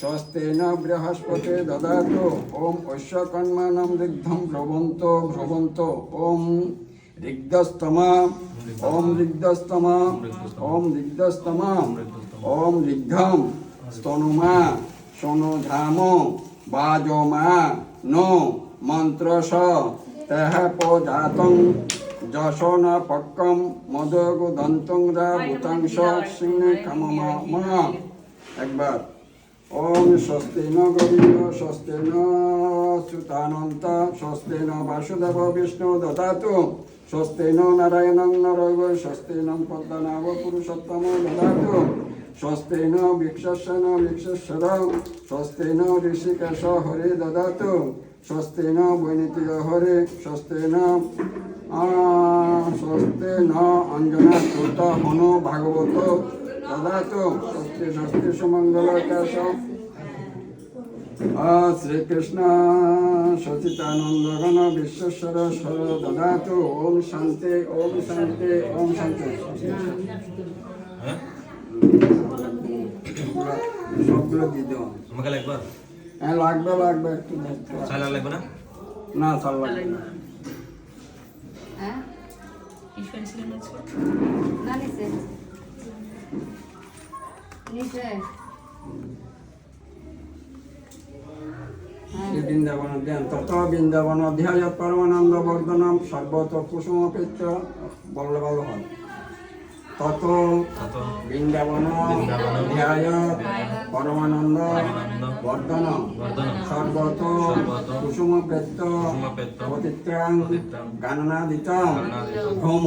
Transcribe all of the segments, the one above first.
স্বস্তেন বৃহস্পতি দদাতু, ওম ঐশ্বকন্মানম ঋদ্ধম ভ্রবন্ত ভ্রবন্ত ওম ঋগ্ধস্তমা ওম ঋগ্ধস্তমা ওম ঋগ্ধস্তমা ওম ঋদ্ধম স্তনুমা সোনুধাম বাজমা নো মন্ত্রস তেহ পদাতং যশন পক্কম মদগুদন্তং রা ভূতাংশ সিংহে কামমা একবার। স্বস্তি ন বাসুদেব বিষ্ণু দদাতু স্বস্তি ন নারায়ণং নরগ স্বস্তি ন পদ্মনাভ পুরুষোত্তম দদাতু স্বস্তি ন বৃক্ষস্য ন বৃক্ষস্বর স্বস্তি ন ঋষিকেশ হরে দদাতু স্বস্তি ন বৈনীতিক হরে স্বস্তি ন আ, স্বস্তি ন অঞ্জনা শ্রুত হনু ভাগবত দদাতু স্বস্তি স্বস্তি সুমঙ্গল কাশ শ্রীকৃষ্ণ সচিতানন্দ গণ বিশ্বেশ্বর স্বর দদাতু। ওম শান্তি ওম শান্তি ওম শান্তি। সবগুলো দিয়ে দেওয়া আমাকে লাগবে? হ্যাঁ লাগবে লাগবে একটু চাল লাগবে না? না চাল লাগবে না। হ্যাঁ? না নিচে। নিচে। বৃন্দাবন ধ্যান তত বৃন্দাবন অধ্যায় পরমানন্দ বর্ধনম সর্বত কুসুমপেত্য বললে ভালো হয় তত বৃন্দাবন অধ্যায় পরমানন্দ বর্ধনম। সর্বত সর্বত কুসুমপেত্য কুসুমপেত্য পতিত্রাং পতিত্রাং গাননাদিতম। গাননাদিতম। ভ্রম।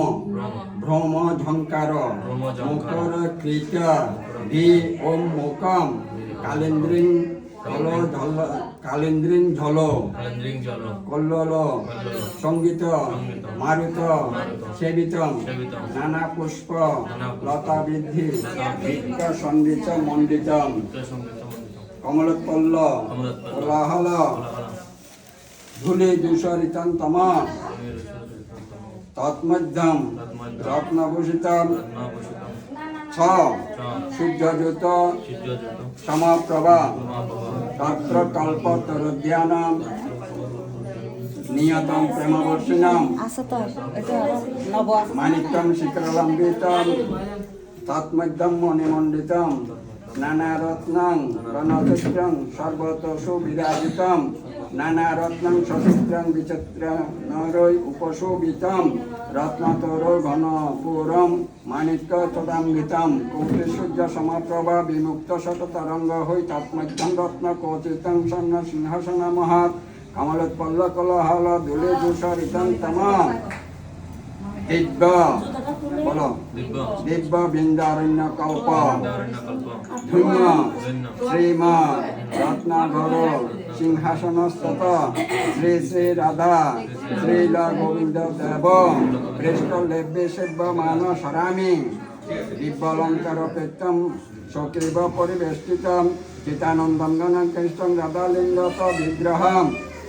ভ্রম। ভ্রম ঝঙ্কার ভ্রম ঝঙ্কার। মকর কৃত ভি ওম মোকম কালেন্দ্রিং ঝল। কালেন্দ্রিং জল সংগীত। মারুত। সেবিতম, নানা পুষ্প। লতা বৃদ্ধি। লতা সন্দিত মণ্ডিতম। কমলোৎপল্ল কোলাহল ধুলি তৎমধ্যম রত্নভূষিতম রত্নাভূষিতম ছ চ সূর্যযুত সমপ্রভা তত্র কল্পতরুদ্যানম নিয়তম প্রেমবর্ষিণম শিখরলম্বিতম তৎমধ্যম মণিমণ্ডিতম নানারত্নং রণচিত্রং সর্বত সুবিরাজিতম নানারত্নং সচিত্রং বিচিত্র নরৈ উপশোভিতম রত্নতর ঘনপুরম মাণিক্য তদাম্বিতম। কৌটি সূর্য সমপ্রভা বিমুক্ত শততরঙ্গ হই তৎমধ্যম রত্ন কৌচিতং সন্ন সিংহাসন মহাত কমলোৎপল্ল কলহল দুলে দূষরিতম তমাম। দিব্য বলো। দিব্য বৃন্দারণ্য কল্প। শ্রীমা রত্নাঘর সিংহাসনস্তত শ্রী শ্রী রাধা শ্রীল গোবিন্দ দেব পৃষ্ঠ লেব্যে সেব্য মান সরামি। দিব্যলঙ্কার পেতম সক্রিব কৃষ্ণ রাধালিঙ্গত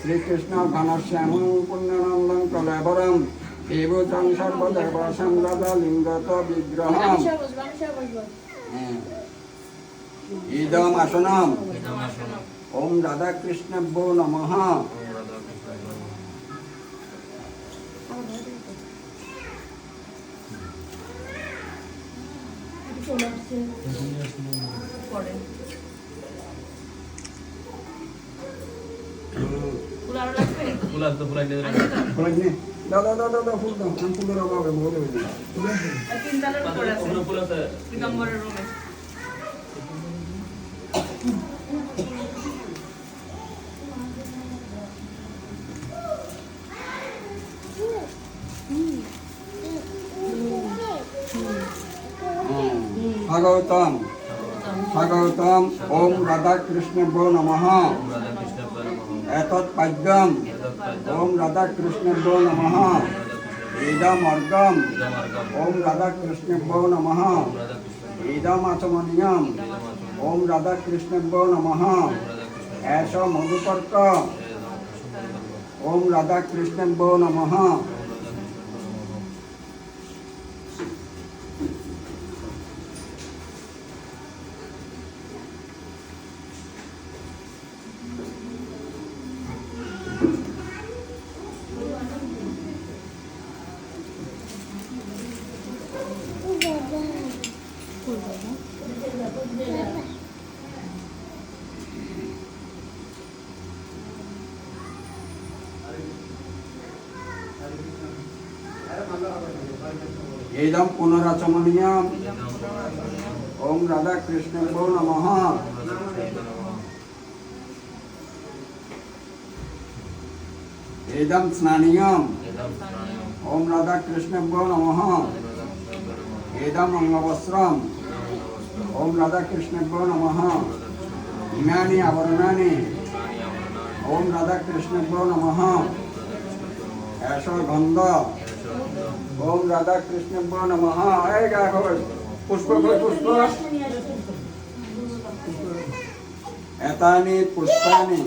শ্রীকৃষ্ণ ঘনশ্যামং পুণ্যনন্দং কলেবরম। দেবতং সর্বদেবসং রাধালিঙ্গত বিগ্রহম। হ্যাঁ। ইদম আসনম। ইদমাসন ওম রাধা কৃষ্ণভ্যো নমঃ কৃষ্ণ নমঃ ফুলার তো দিয়ে দাদা দাদা দাদা ফুল দাও। আমি ফুলের অভাবে বলে ওগুলো ফুল আছে পিতাম্বরের রুমে ভাগবতম ভাগবতম ওম রাধা কৃষ্ণভ্যো নমঃ। ওম রাধা কৃষ্ণ নমঃ। এতৎ পাদ্যম। ওম রাধা কৃষ্ণভ্যো নমঃ ইদম অর্গম ইদমার্গম ওম রাধা কৃষ্ণভ্যো নমঃ ওম রাধা কৃষ্ণ ইদম আচমনিয়ম ইদমাচম ওম রাধা কৃষ্ণভ্যো নমঃ ওম রাধা কৃষ্ণ ఏదం పునరచమనీయం ఓం రాధాకృష్ణంలో నమ ఏదం స్నానీయం ఓం రాధాకృష్ణంలో నమ ইদম নমস্কার ওম রাধা কৃষ্ণ নমঃ। ইমানি আবরণানি। ওম রাধা কৃষ্ণ নমঃ। কৃষ্ণ গন্ধ ওম রাধা কৃষ্ণ নমঃ। এই পুষ্প পুষ্প। এতানি পুষ্পানি।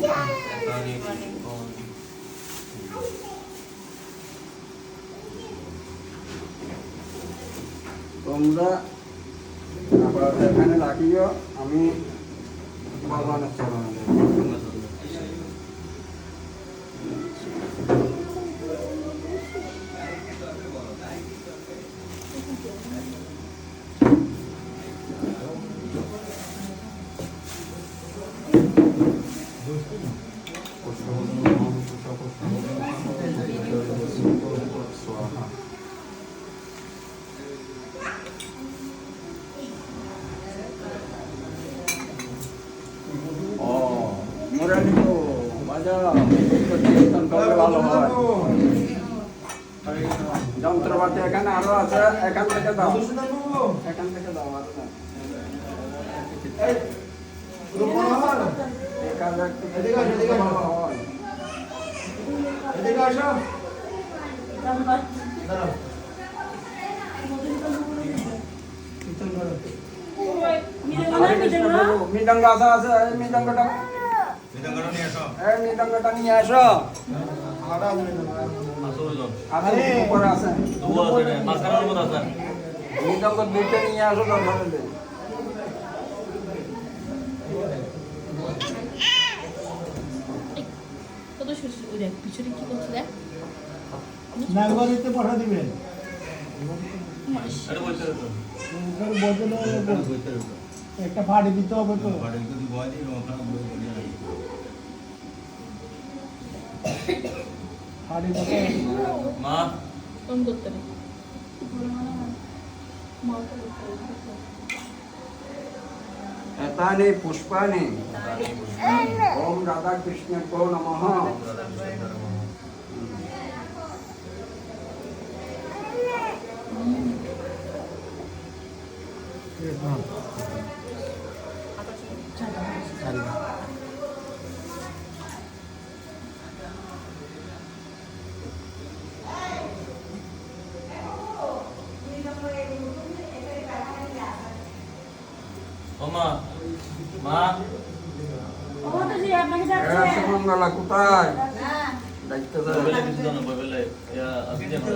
তোমরা আবার এখানে রাখিও আমি ভগবানের চরণে যাই। স্বাহা হয় যন্ত্রপাতি এখানে আরও আছে এখান থেকে দাও এখান থেকে দাও আরও না এখানে একটু কীর্তন করলে ভালো হয়। হরে কৃষ্ণ প্রভু, মৃদঙ্গ আছে আছে এই মৃদঙ্গটা এই মৃদঙ্গটা নিয়ে আসো আছে উপরে আছে মৃদঙ্গ দুইটা নিয়ে আসো পিছনে কি করছে দেখ। নাগবাড়িতে পাঠা দিবেন একটা ফাড়ি দিতে হবে তো। ফাড়ি দিতে মা কম করতে হবে এতানি পুষ্পানি এতানি পুষ্পানি ওম রাধা কৃষ্ণ কো নমঃ রাধা কৃষ্ণ কোথায়। বলে ইয়া আজকে জানো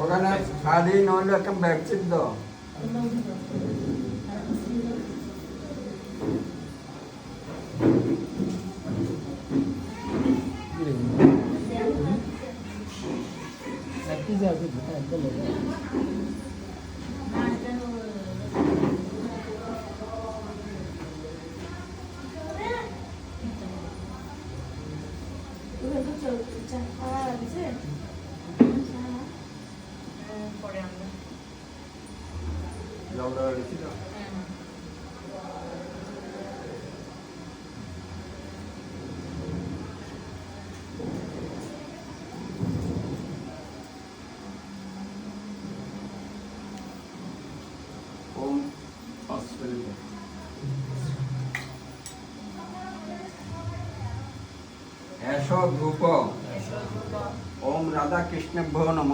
ওখানে খালি নইলে একটা ব্যাগ চিপ দাও। एषो भूप ओम राधा कृष्ण भो नम।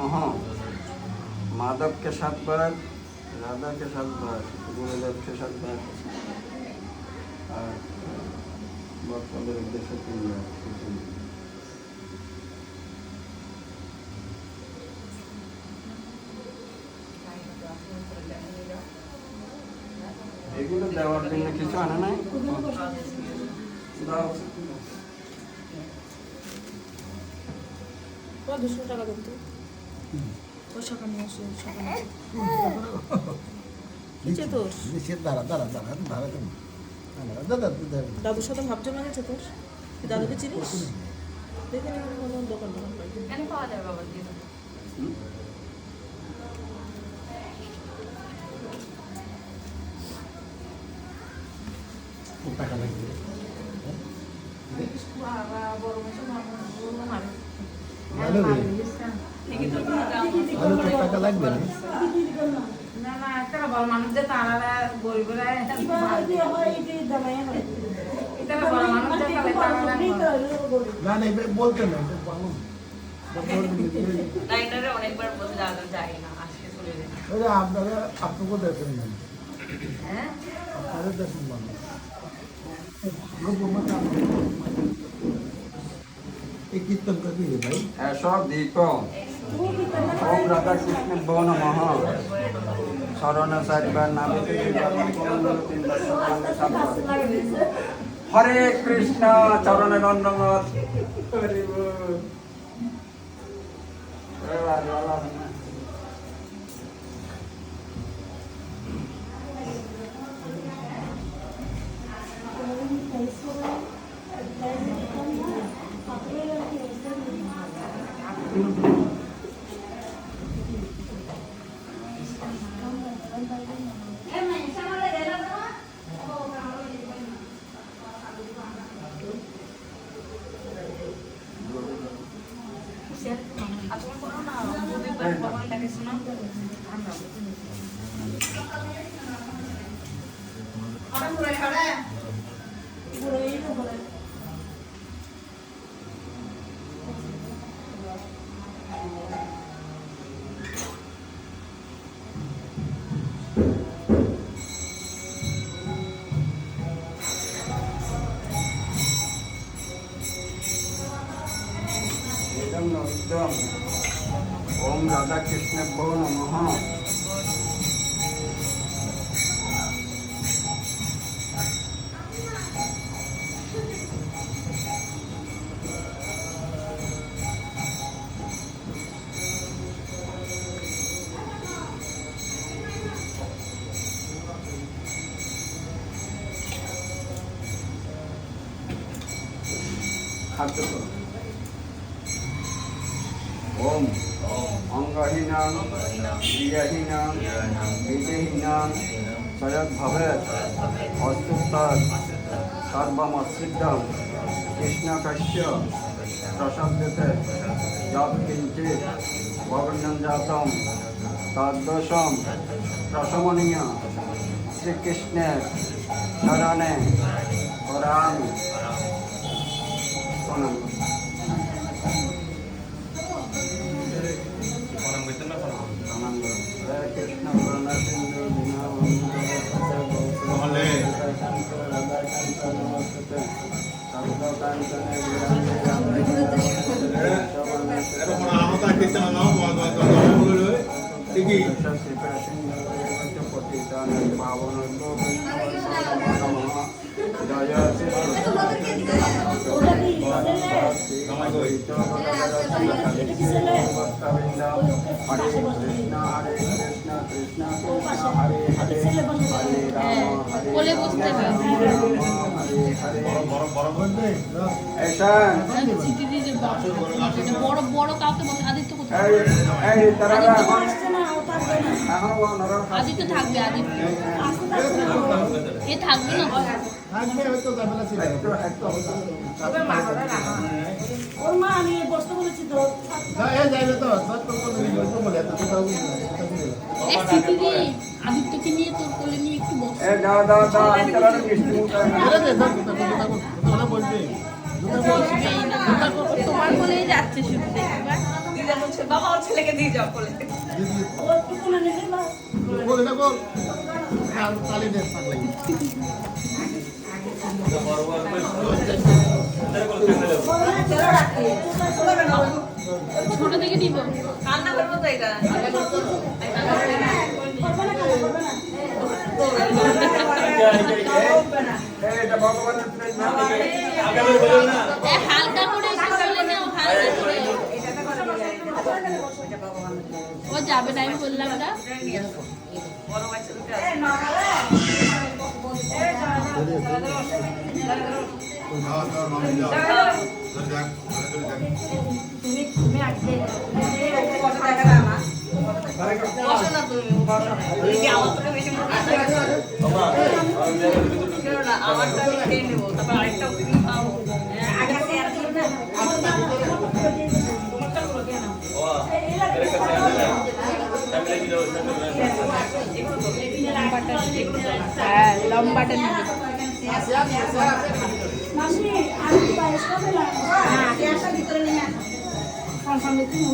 माधव के साथ भरत राधा के साथ भरत गुरुदेव के साथ भरत और हाँ। भक्तों उद्देश्य हाँ। भरत এগুলো দেওয়ার জন্য কিছু আনা নাই দাও দুশো টাকা দেন তো ও সকাল নিয়ে আসো সকাল নিচে তোর নিচে দাঁড়া দাঁড়া দাঁড়া দাঁড়া দাঁড়া দাদা দাদা দাদুর সাথে ভাবছ না গেছে তোর? তুই দাদুকে চিনিস? দেখে কোনো দোকান দোকান কেন পাওয়া যাবে বাবা দিয়ে টাকা লাগবে। বাবা বড় মেশো মামা টাকা লাগবে না। না না একটা বড় মানুষ যে তারা গরিবরা এটা বড় মানুষ যে তারা না না এটা বলতে না এটা পাবো লাইনারে অনেকবার বলতে যাওয়া যায় না আজকে চলে যায় আপনারা আপনাকে দেখেন না। হ্যাঁ? আপনারা দেখেন না। কীর্তন করি রে ভাই? এসব দীপ ওম রাধা কৃষ্ণ ভো নমঃ শরণ চারিবার নামে হরে কৃষ্ণ, চরণে বল। এ বাবা, খাদ্য করো ওম অঙ্গহীনাং ক্রিয়াহীনাং বিদেহীনাং সয়দ্ভবে অস্তুত্তর সর্বমস্তিদ্ধম কৃষ্ণকস্য প্রশব্দতে যৎ কিঞ্চিৎ ভগন্যং জাতম তদ্দোষম প্রশমনীয় শ্রীকৃষ্ণের শরণে করামি প্রণাম করি। Orang betul lah kalau. প্রণাম বলে। হরে কৃষ্ণ হরে কৃষ্ণ কৃষ্ণ কৃষ্ণ হরে হরে হরে রাম হরে বলে হরে হরে বড় বড় বলবে এসা চিঠি দিয়ে যে বড় বড় বড় কাউকে আদিত্য কোথায় এই তারা আদিত্য থাকবে আদিত্য। এ থাকবে না? থাকবে হয়তো ঝামেলা ছিল একটু একটু তবে মাথাটা ওর মা আমি বসতে বলেছি তো। এ যাইবে তো সব তো কোনো নিয়ম বলে এত কথা বলি না কথা বলি না এ চিঠি আদিত্যকে নিয়ে তোর কোলে নিয়ে একটু বস এ দাও দাও দাও মিষ্টি মুখ বলবে তোমার বলেই যাচ্ছে শুধু দেখবা দিদা বলছে বাবা ওর ছেলেকে দিয়ে যাও কোলে। ছোট থেকে দিব কান্না করব তো এটা হালকা করে হালকা করে ও যাবে না আমি বললাম না। আমার টাকা নেব তারপর আরেকটা হ্যাঁ লম্বাটা নেবে কি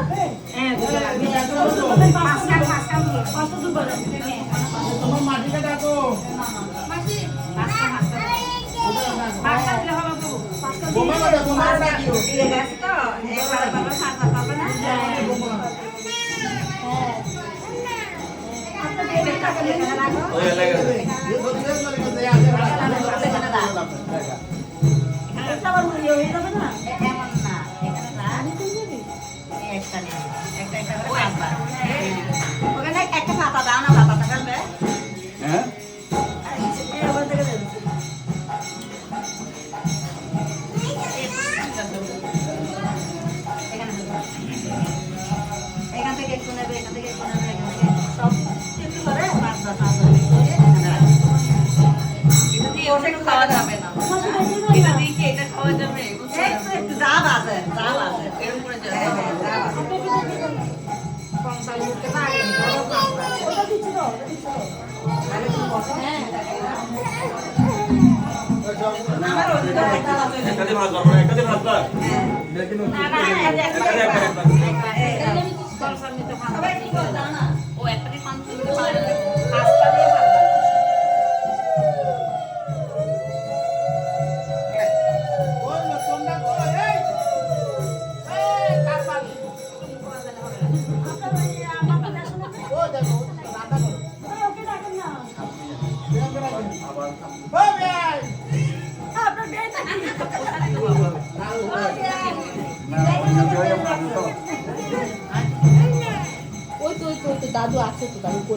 হ্যাঁ পাঁচকাল পাঁচকাল কত দূর বলো। হ্যাঁ, হ্যাঁ, হ্যাঁ। তোমার মাটিকে ডাকো মাটি পাঁচকাল পাঁচকাল পাঁচকাল দিলে হবে তো। পাঁচকাল বোমা দাও বোমা দাও দিয়ে গেছে তো। একবার বাবা সাত পাবে না? হ্যাঁ আপনি টাকা নিয়ে রাখো। ওই লাগে খারাপ লাগবে না একাধিক খারাপ লাগবে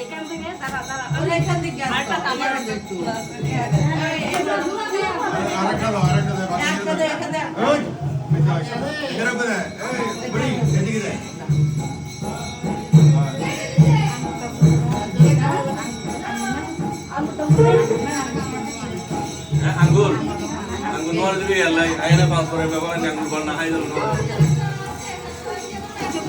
এখান থেকে দাঁড়া দাঁড়া এখান থেকে আরেকটা আমার একটু আরেকটা আঙ্গুর আঙ্গুর নোয়ার দিবি আল্লাহ আয়না পাস করে বাবা আঙ্গুর না হাই দল ছোট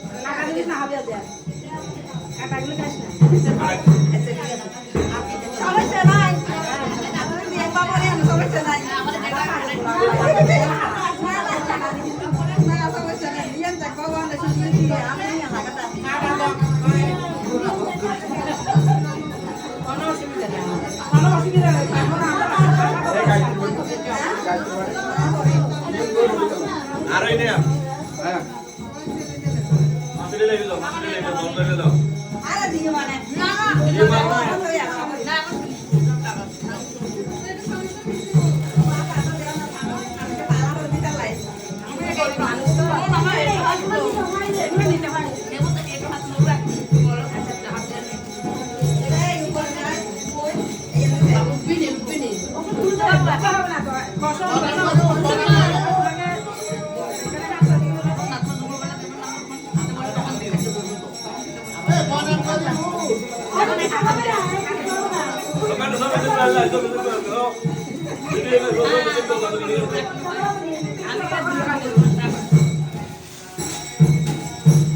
কাটা দিলিস না হবে দেখ কাটাগুলো খাস না। பெருகலாம் ஆரோக்கியமான あの。